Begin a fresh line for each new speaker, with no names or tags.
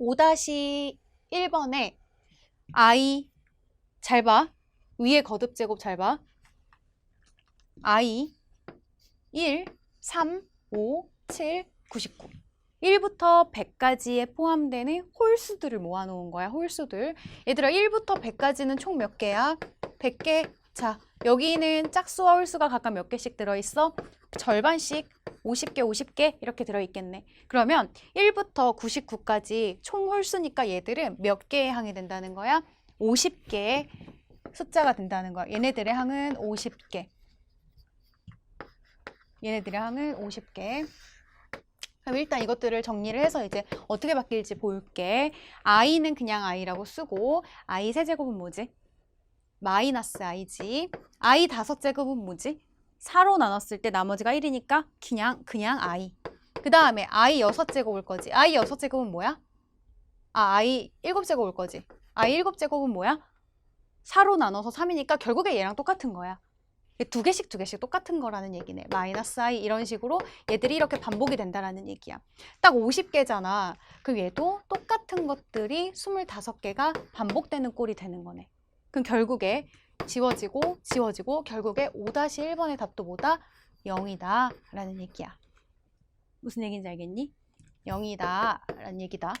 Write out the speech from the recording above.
5-1번에 i 잘 봐. 위에 거듭 제곱 잘 봐. i 1, 3, 5, 7, 99. 1부터 100까지에 포함되는 홀수들을 모아놓은 거야, 홀수들. 얘들아, 1부터 100까지는 총 몇 개야? 100개. 자, 여기는 짝수와 홀수가 각각 몇 개씩 들어있어? 절반씩 50개, 50개 이렇게 들어있겠네. 그러면 1부터 99까지 총 홀수니까 얘들은 몇 개의 항이 된다는 거야? 50개의 숫자가 된다는 거야. 얘네들의 항은 50개. 얘네들의 항은 50개. 그럼 일단 이것들을 정리를 해서 이제 어떻게 바뀔지 볼게. i는 그냥 i라고 쓰고 i 세제곱은 뭐지? 마이너스 i지. i 다섯 제곱은 뭐지? 4로 나눴을 때 나머지가 1이니까 그냥 그냥 i. 그 다음에 i 여섯 제곱 올 거지. i 여섯 제곱은 뭐야? 아 i 일곱 제곱 올 거지. i 일곱 제곱은 뭐야? 4로 나눠서 3이니까 결국에 얘랑 똑같은 거야. 두 개씩 두 개씩 똑같은 거라는 얘기네. 마이너스 i 이런 식으로 얘들이 이렇게 반복이 된다라는 얘기야. 딱 50개잖아. 그럼 얘도 똑같은 것들이 25개가 반복되는 꼴이 되는 거네. 그럼 결국에 지워지고 지워지고 결국에 5-1번의 답도 뭐다? 0이다 라는 얘기야. 무슨 얘기인지 알겠니? 0이다 라는 얘기다.